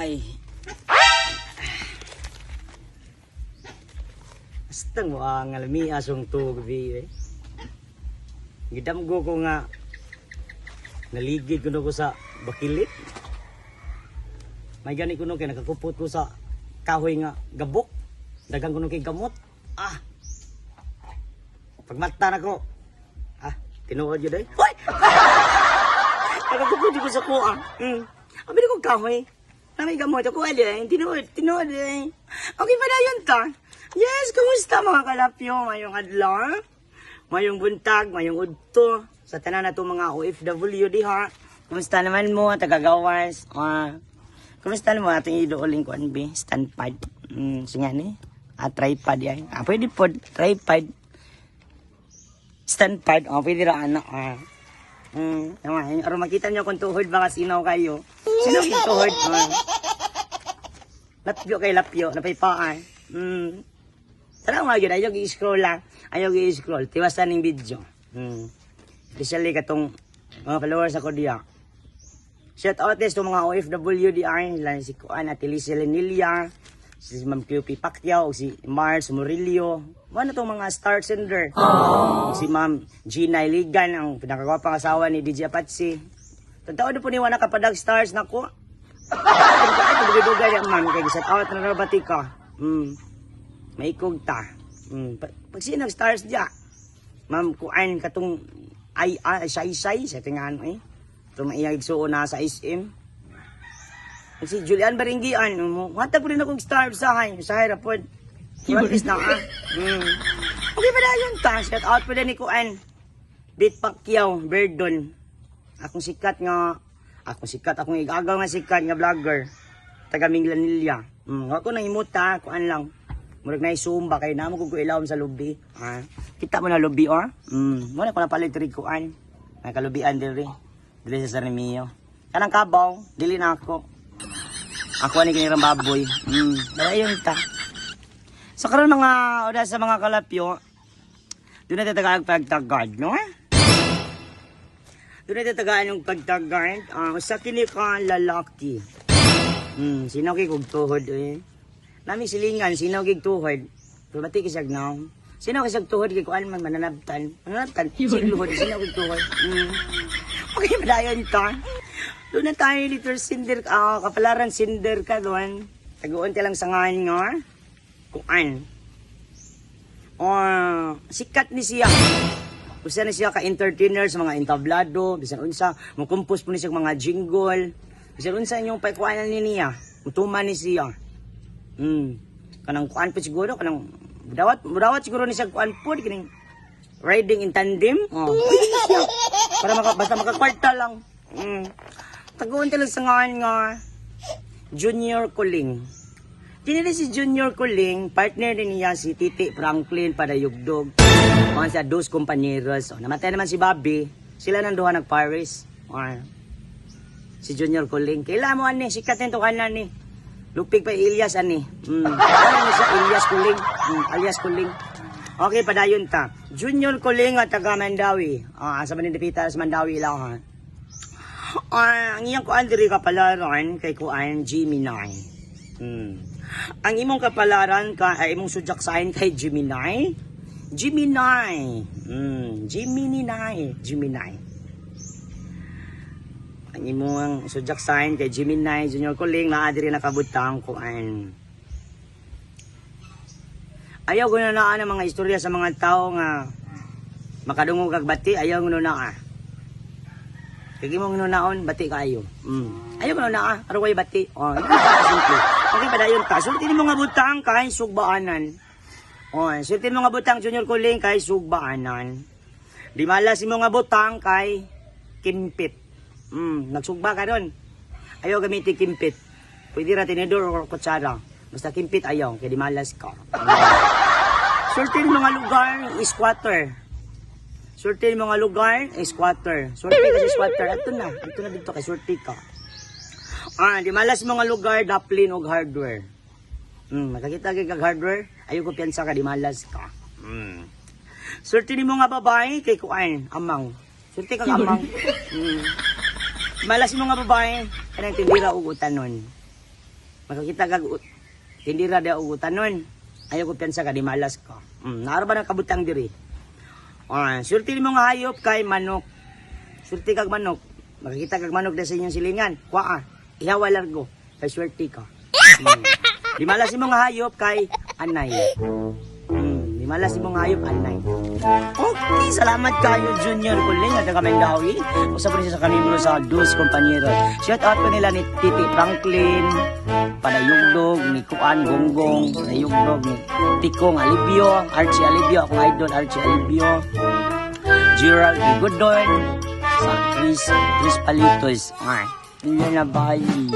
Ay. Basta mo ang alami asong to gabi eh. Gidamgo ko nga naligid ko na ko sa bakilit. May gani ko no kay ko sa kahoy nga gabok. Dagang ko no kay gamot. Ah. Pagmata na ko. Ah, tinuod yun eh. Hoy! Nakakupot ko sa kuha. Hmm. Abi ko kahoy. Nami gamot ako ali. Tinuod, tinuod eh. Okay pa na yun ta. Yes, kumusta mga kalapyo? Mayong adlaw? Mayong buntag, mayong udto. Sa tanan na to mga OFW diha. Kumusta naman mo, tagagawas? Ah, kumusta naman ating idooling ko anbi? Standpad. Mm, singa ni. Ah, tripod yan. Ah, pwede po, tripod. Standpad. Ah, pwede ra anak. Ah. Mm, naman. Aron makita niyo kung tuhod baka sinaw kayo. Sino yung tuhod? Ah. Lapyo kay lapyo, napaypaan. Mm. Tara mga yun, ayaw i-scroll lang. Ayaw i-scroll. Tiwasan ng video. Hmm. Especially katong mga followers ako diya. Shout out this to mga OFW di ay lang si Kuan at Elise Lenilia, si Ma'am QP Pacquiao, si Mars Murillo. Ano tong mga star sender? Si Ma'am Gina Iligan, ang pinakagwapang asawa ni DJ Apache. Tantao na po ni Wana kapadag stars na ko. Ay, pagdugay yan, ma'am. Kaya shout out na nabati ka. Hmm. May kugta. Hmm. Pag, sinag stars diya, ma'am, kuan katong ay ay say say sa tingan eh. Ito maiyag suo na sa SM. Si Julian Baringgian, mo, wata po rin akong star sa hay, sa hay rapod. What is na ah? Hmm. Okay pa na yun ta. Shout out din ni Kuan. Bit Pacquiao, Verdon. Akong sikat nga, akong sikat, akong igagaw nga sikat nga vlogger. Taga Minglanilla. Hmm. Ako nang imuta, kuan lang. Murag na isumba kay namo kung ilawom sa lubi. Ha? Kita mo na lubi or? Mm, mo na ko na palit ri kuan. May kalubian diri. Dili sa Sarmio. Kanang kabaw, dili na ako. Ako ani kinirang baboy. Mm, dala yun ta. Sa karon mga oda sa mga kalapyo, doon na tatagaag pagtagad, no? Doon na tatagaan yung pagtagad. Ah, sa kini ka lalaki. Hmm, sinaw kay kog tuhod eh. Nami silingan, sinaw kay tuhod. Pero bati kisag now. Sinaw kisag tuhod kay kuan man mananabtan. Mananabtan, sigluhod, sinaw kay tuhod. Hmm. Okay, madayon ta. Doon na tayo liter cinder, ah, kapalaran cinder ka doon. Taguan ka lang sa ngayon nga. Kuan. Oh, sikat ni siya. Usa na siya ka-entertainer sa mga entablado, bisan unsa, mo compose po ni siya mga jingle. Bisan unsa inyong paikuanan ni niya, utuman ni siya. Hmm. Kanang kuan po siguro, kanang budawat, budawat siguro ni siya kuan po, kining riding in tandem. Oh. Para maka, basta makakwarta lang. Hmm. Taguan talaga sa ngayon nga, Junior Kuling. Dinili si Junior Kuling, partner din niya si Titi Franklin para yugdog. Mga sa dos kompanyeros. O, namatay naman si Bobby. Sila nang duha nag-Paris. O, si Junior Kuling. Kailan mo ani, sikat nito kanan ni. Lupig pa Ilyas ani. Mm. Ano ni siya Ilyas Kuling? Mm, alias Kuling. Okay, padayon ta. Junior Kuling at taga Mandawi. Ah, sa Manindipita sa Mandawi lang ha. Ah, ang iyang kuan diri kapalaran kay kuan Gemini. Hmm. Ang imong kapalaran ka ay imong sudyak sign kay Gemini. Gemini. Hmm, Gemini. Gemini. Ang imong sudyak sign kay Gemini Junior Kuling naa diri nakabutang kuan. Ayaw ko na naa ng mga istorya sa mga tao nga makadungog kag bati, ayaw ko na naa. Kaya mo nunaon, bati kayo. Mm. Ayaw ko na ah, araw kayo bati. Oh, simple. Okay pa dayon ka. Sultin mo nga butang kay sugbaanan. Oh, sultin mo nga butang junior kuling kay sugbaanan. Di malas mo nga butang kay kimpit. Mm, nagsugba ka ron. Ayaw gamitin kimpit. Pwede ra tinidor o kutsara. Basta kimpit ayaw, kaya di malas ka. Sultin mo nga lugar, squatter. Surti mga lugar, eh, squatter. Surti kasi squatter. Ato na. Ato na dito kay surti ka. Ah, di malas mga lugar, daplin og hardware. Hmm, makakita kay kag hardware, ayo ko piyansa ka, di malas ka. Hmm. Swerte ni mo nga babae kay kuan, amang. Swerte kag amang. Mm. Malas mo nga babae, kanang tindira og utanon. Makakita kag tindira da og utanon. Ayaw ko piyansa ka di malas ka. Mm, naaro ba ng kabutang diri? Ah, swerte ni mo nga hayop kay manok. Swerte kag manok. Makakita kag manok da sa inyong silingan. Kuha, ihawa largo. Kay swerte ka. Mm. Di malas mo nga hayop kay anay. Hmm, di malas imong hayop anay. Okay, salamat kayo Junior Kuling at kami dawi. Usap rin sa kanimo sa Dos Kompanyero. Shout out ko nila ni Titi Franklin, Padayugdog, ni Kuan Gonggong, Padayugdog, ni Tikong Alibio, Archie Alibio, ako idol Archie Alibio, Gerald Godon, sa Chris, Chris Palitos. Ah, yun na bali.